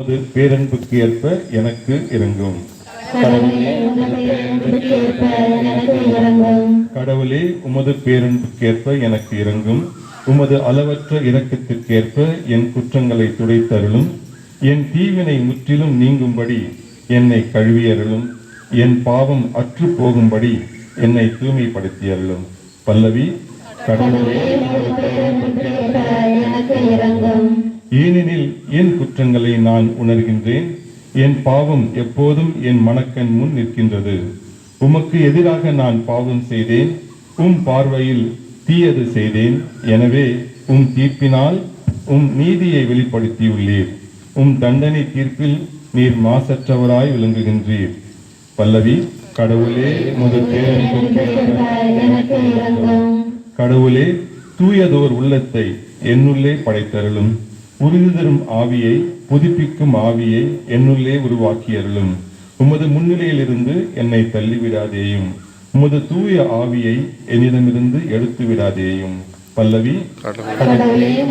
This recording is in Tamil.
உமது பேரன்புக்கு ஏற்ப எனக்கு இறங்கும் கடவுளே உமது பேரன்புக்கு ஏற்ப எனக்கு இறங்கும் கடவுளே உமது பேரன்புக்கேற்ப எனக்கு இறங்கும் உமது அளவற்ற இரக்கத்திற்கேற்ப என் குற்றங்களை துடைத்தருளும். என் தீவினை முற்றிலும் நீங்கும்படி என்னை கழுவியருளும். என் பாவம் அற்று போகும்படி என்னை தூய்மைப்படுத்தியருளும். பல்லவி கடவுளே எனக்கு இறங்கும் ஏனெனில் என் குற்றங்களை நான் உணர்கின்றேன். என் பாவம் எப்போதும் என் மனக்கண் முன் நிற்கின்றது. உமக்கு எதிராக நான் பாவம் செய்தேன். உம் பார்வையில் தீயது செய்தேன். எனவே உம் தீர்ப்பினால் உம் நீதியை வெளிப்படுத்தியுள்ளீர். உம் தண்டனை தீர்ப்பில் நீர் மாசற்றவராய் விளங்குகின்றீர். பல்லவி கடவுளே கடவுளே தூயதோர் உள்ளத்தை என்னுள்ளே படைத்தருளும். உறுதி தரும் ஆவியை புதுப்பிக்கும் ஆவியை என்னுள்ளே உருவாக்கியருளும். உமது முன்னிலையிலிருந்து என்னை தள்ளிவிடாதேயும். உமது தூய ஆவியை என்னிடமிருந்து எடுத்து விடாதேயும் பல்லவி. கடவுளே